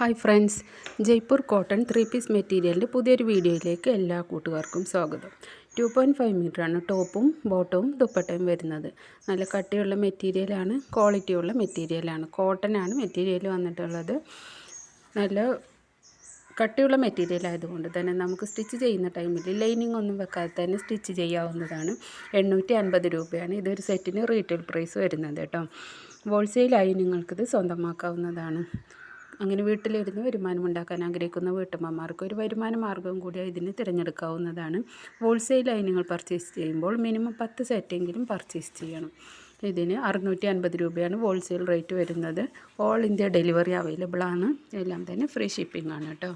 Hi friends Jaipur cotton three piece മെറ്റീരിയലിന്റെ പുതിയൊരു വീഡിയോയിലേക്ക് എല്ലാ കൂട്ടുകാർക്കും സ്വാഗതം. ടു പോയിന്റ് ഫൈവ് മീറ്ററാണ് ടോപ്പും ബോട്ടവും ദുപ്പട്ടയും വരുന്നത്. നല്ല കട്ടിയുള്ള മെറ്റീരിയലാണ് ക്വാളിറ്റിയുള്ള മെറ്റീരിയലാണ്. കോട്ടനാണ് മെറ്റീരിയൽ വന്നിട്ടുള്ളത്. നല്ല കട്ടിയുള്ള മെറ്റീരിയൽ ആയതുകൊണ്ട് തന്നെ നമുക്ക് സ്റ്റിച്ച് ചെയ്യുന്ന ടൈമിൽ ലൈനിങ് ഒന്നും വെക്കാതെ തന്നെ സ്റ്റിച്ച് ചെയ്യാവുന്നതാണ്. എണ്ണൂറ്റി അൻപത് രൂപയാണ് ഇതൊരു സെറ്റിന് റീറ്റെയിൽ പ്രൈസ് വരുന്നത് കേട്ടോ. ഹോൾസെയിലായി നിങ്ങൾക്കിത് സ്വന്തമാക്കാവുന്നതാണ്. അങ്ങനെ വീട്ടിലിരുന്ന് വരുമാനം ഉണ്ടാക്കാൻ ആഗ്രഹിക്കുന്ന വീട്ടമ്മമാർക്ക് ഒരു വരുമാന മാർഗം കൂടി ഇതിന് തിരഞ്ഞെടുക്കാവുന്നതാണ്. ഹോൾസെയിൽ നിങ്ങൾ പർച്ചേസ് ചെയ്യുമ്പോൾ മിനിമം പത്ത് സെറ്റെങ്കിലും പർച്ചേസ് ചെയ്യണം. ഇതിന് അറുന്നൂറ്റി അൻപത് രൂപയാണ് ഹോൾസെയിൽ റേറ്റ് വരുന്നത്. ഓൾ ഇന്ത്യ ഡെലിവറി അവൈലബിൾ ആണ്. എല്ലാം തന്നെ ഫ്രീ ഷിപ്പിംഗ് ആണ് കേട്ടോ.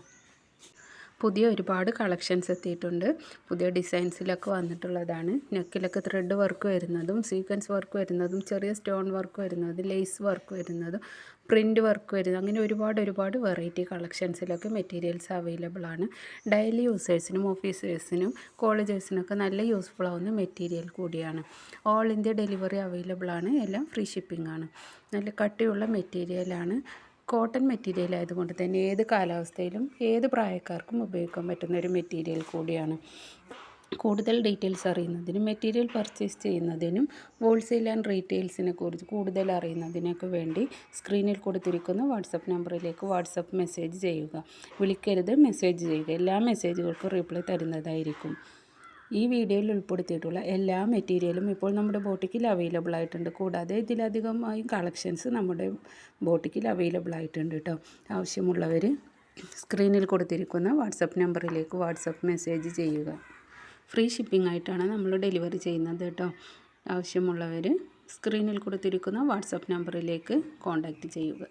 പുതിയ ഒരുപാട് കളക്ഷൻസ് എത്തിയിട്ടുണ്ട്. പുതിയ ഡിസൈൻസിലൊക്കെ വന്നിട്ടുള്ളതാണ്. നെക്കിലൊക്കെ ത്രെഡ് വർക്ക് വരുന്നതും സീക്വൻസ് വർക്ക് വരുന്നതും ചെറിയ സ്റ്റോൺ വർക്ക് വരുന്നതും ലേസ് വർക്ക് വരുന്നതും പ്രിന്റ് വർക്ക് വരുന്നത് അങ്ങനെ ഒരുപാട് ഒരുപാട് വെറൈറ്റി കളക്ഷൻസിലൊക്കെ മെറ്റീരിയൽസ് അവൈലബിൾ ആണ്. ഡെയിലി യൂസേഴ്സിനും ഓഫീസേഴ്സിനും കോളേജേഴ്സിനൊക്കെ നല്ല യൂസ്ഫുൾ ആവുന്ന മെറ്റീരിയൽ കൂടിയാണ്. ഓൾ ഇന്ത്യ ഡെലിവറി അവൈലബിൾ ആണ്. എല്ലാം ഫ്രീ ഷിപ്പിംഗ് ആണ്. നല്ല കട്ടിയുള്ള മെറ്റീരിയലാണ് കോട്ടൺ മെറ്റീരിയൽ ആയതുകൊണ്ട് തന്നെ ഏത് കാലാവസ്ഥയിലും ഏത് പ്രായക്കാർക്കും ഉപയോഗിക്കാൻ പറ്റുന്ന ഒരു മെറ്റീരിയൽ കൂടിയാണ്. കൂടുതൽ ഡീറ്റെയിൽസ് അറിയുന്നതിനും മെറ്റീരിയൽ പർച്ചേസ് ചെയ്യുന്നതിനും ഹോൾസെയിൽ ആൻഡ് റീറ്റെയിൽസിനെ കുറിച്ച് കൂടുതൽ അറിയുന്നതിനൊക്കെ വേണ്ടി സ്ക്രീനിൽ കൊടുത്തിരിക്കുന്ന വാട്സപ്പ് നമ്പറിലേക്ക് വാട്സപ്പ് മെസ്സേജ് ചെയ്യുക. വിളിക്കരുത് മെസ്സേജ് ചെയ്യുക. എല്ലാ മെസ്സേജുകൾക്കും റിപ്ലൈ തരുന്നതായിരിക്കും. ഈ വീഡിയോയിൽ ഉൾപ്പെടുത്തിയിട്ടുള്ള എല്ലാ മെറ്റീരിയലും ഇപ്പോൾ നമ്മുടെ ബോട്ടിക്കിൽ അവൈലബിൾ ആയിട്ടുണ്ട്. കൂടാതെ ഇതിലധികമായും കളക്ഷൻസ് നമ്മുടെ ബോട്ടിക്കിൽ അവൈലബിൾ ആയിട്ടുണ്ട് കേട്ടോ ആവശ്യമുള്ളവർ സ്ക്രീനിൽ കൊടുത്തിരിക്കുന്ന വാട്സപ്പ് നമ്പറിലേക്ക് വാട്സപ്പ് മെസ്സേജ് ചെയ്യുക. ഫ്രീ ഷിപ്പിംഗ് ആയിട്ടാണ് നമ്മൾ ഡെലിവറി ചെയ്യുന്നത് കേട്ടോ ആവശ്യമുള്ളവർ സ്ക്രീനിൽ കൊടുത്തിരിക്കുന്ന വാട്സപ്പ് നമ്പറിലേക്ക് കോൺടാക്റ്റ് ചെയ്യുക.